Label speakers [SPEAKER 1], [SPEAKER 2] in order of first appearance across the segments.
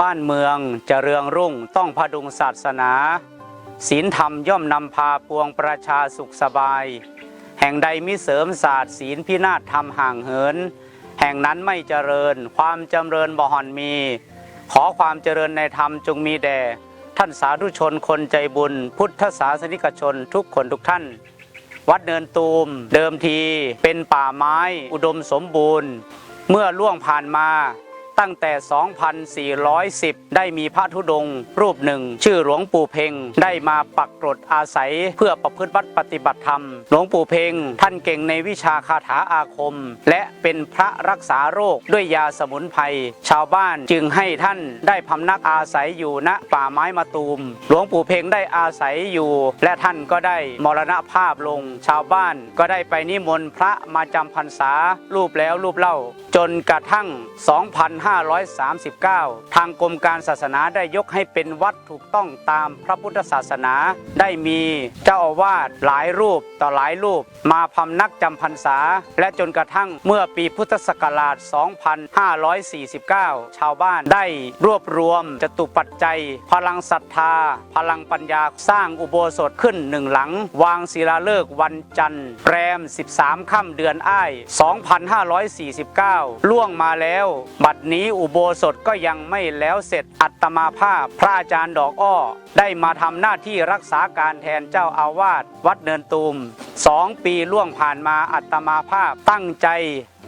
[SPEAKER 1] บ้านเมืองจะเรืองรุ่งต้องพดุงศาสนา ศีลธรรมย่อมนำพาปวงประชาสุขสบาย แห่งใดมิเสริมศาสตร์ศีลพินาศธรรมห่างเหิน แห่งนั้นไม่เจริญ ความจำเริญบ่หอนมี ขอความเจริญในธรรมจงมีแด่ ท่านสาธุชนคนใจบุญ พุทธศาสนิกชนทุกคนทุกท่าน วัดเนินตูม เดิมทีเป็นป่าไม้ อุดมสมบูรณ์ เมื่อล่วงผ่านมา ตั้งแต่ 2410 ได้มีพระธุดงค์รูปหนึ่ง ชื่อหลวงปู่เพงได้มาปักกรดอาศัยเพื่อประพฤติวัดปฏิบัติธรรม หลวงปู่เพงท่านเก่งในวิชาคาถาอาคม และเป็นพระรักษาโรคด้วยยาสมุนไพรชาวบ้านจึงให้ท่านได้พำนักอาศัยอยู่ณป่าไม้มาตูม หลวงปู่เพงได้อาศัยอยู่ และท่านก็ได้มรณภาพลง ชาวบ้านก็ได้ไปนิมนต์พระมาจำพรรษารูปแล้วรูปเล่า จนกระทั่ง 2 5 2539 ทางกรมการศาสนาได้ยกให้เป็นวัดถูกต้องตามพระพุทธศาสนา ได้มีเจ้าอาวาสหลายรูปต่อหลายรูป มาพำนักจำพรรษา และจนกระทั่งเมื่อปีพุทธศักราช 2549 ชาวบ้านได้รวบรวมจตุปัจจัย พลังศรัทธา พลังปัญญาสร้างอุโบสถขึ้นหนึ่งหลัง วางศิลาฤกษ์วันจันทร์แรม 13 ค่ำเดือนอ้าย 2549 ล่วงมาแล้ว บัดนี้อุโบสถก็ยังไม่แล้วเสร็จอัตมาภาพ พระอาจารย์ดอกอ้อ ได้มาทำหน้าที่รักษาการแทนเจ้าอาวาสวัดเนินตูมสองปีล่วงผ่านมาอัตมาภาพตั้งใจ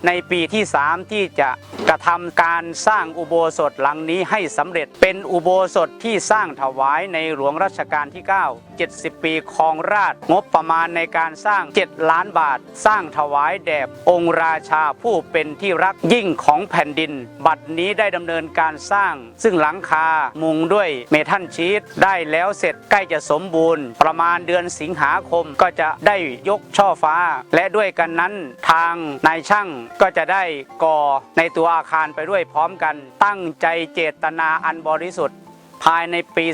[SPEAKER 1] ในปีที่ 3 ที่จะกระทำการสร้างอุโบสถหลังนี้ให้สำเร็จเป็นอุโบสถที่สร้างถวายในหลวงรัชกาลที่ 9 70 ปีครองราชงบประมาณในการสร้าง 7 ล้านบาท สร้างถวายแด่องค์ราชาผู้เป็นที่รักยิ่งของแผ่นดิน บัดนี้ได้ดำเนินการสร้าง ซึ่งหลังคามุงด้วยเมทัลชีตได้แล้วเสร็จใกล้จะสมบูรณ์ ประมาณเดือนสิงหาคมก็จะได้ยกช่อฟ้า และด้วยกันนั้นทางนายช่างก็จะได้ก่อในตัวอาคารไปด้วยพร้อมกัน ตั้งใจเจตนาอันบริสุทธิ์ ภายในปี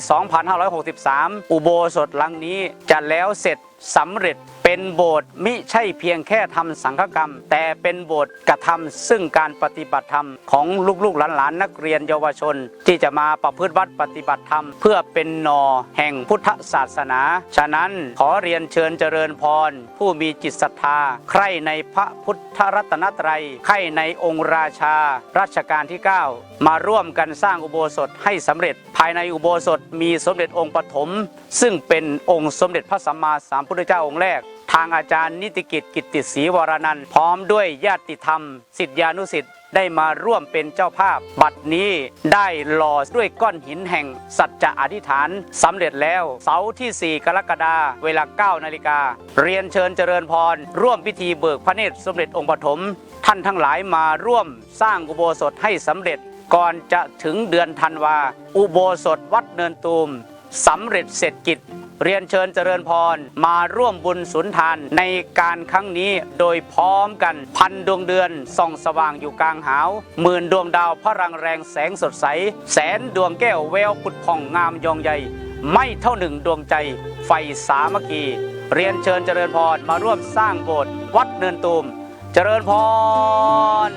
[SPEAKER 1] 2563 อุโบสถหลังนี้จะแล้วเสร็จ สำเร็จเป็นโบสถ์มิใช่เพียงแค่ทำสังฆกรรม แต่เป็นโบสถ์กระทำซึ่งการปฏิบัติธรรมของลูกๆหลานๆนักเรียนเยาวชน ที่จะมาประพฤติวัดปฏิบัติธรรม เพื่อเป็นนอแห่งพุทธศาสนา ฉะนั้นขอเรียนเชิญเจริญพร ผู้มีจิตศรัทธา ใคร่ในพระพุทธรัตนตรัยใคร่ในองค์ราชา รัชกาลที่ 9 มาร่วมกันสร้างอุโบสถให้สำเร็จ ภายในอุโบสถมีสมเด็จองค์ปฐมซึ่งเป็นองค์สมเด็จพระสัมมาสัมพุทธเจ้าองค์แรก ทางอาจารย์นิติกิจกิตติศรีวรนันท์พร้อมด้วยญาติธรรม สิทธิานุสิทธิ์ได้มาร่วมเป็นเจ้าภาพ บัดนี้ได้หล่อด้วยก้อนหินแห่ง สัจจะอธิษฐานสำเร็จแล้ว เสาร์ที่ 4 กรกฎาคมเวลา 9 นาฬิกา เรียนเชิญเจริญพร ร่วมพิธีเบิกพระเนตรสมเด็จองค์ปฐมท่านทั้งหลายมาร่วมสร้างอุโบสถให้สำเร็จก่อนจะถึงเดือนธันวา อุโบสถวัดเนินตูมสำเร็จเสร็จกิจ เรียนเชิญเจริญพร มาร่วมบุญสุนทานในการครั้งนี้โดยพร้อมกันพันดวงเดือนส่องสว่างอยู่กลางหาวหมื่นดวงดาวพระรังแรงแสงสดใส แสนดวงแก้วแววปุดผ่องงามยองใหญ่ ไม่เท่าหนึ่งดวงใจ ไฟสามัคคี เรียนเชิญเจริญพรมาร่วมสร้างโบสถ์วัดเนินตูม เจริญพร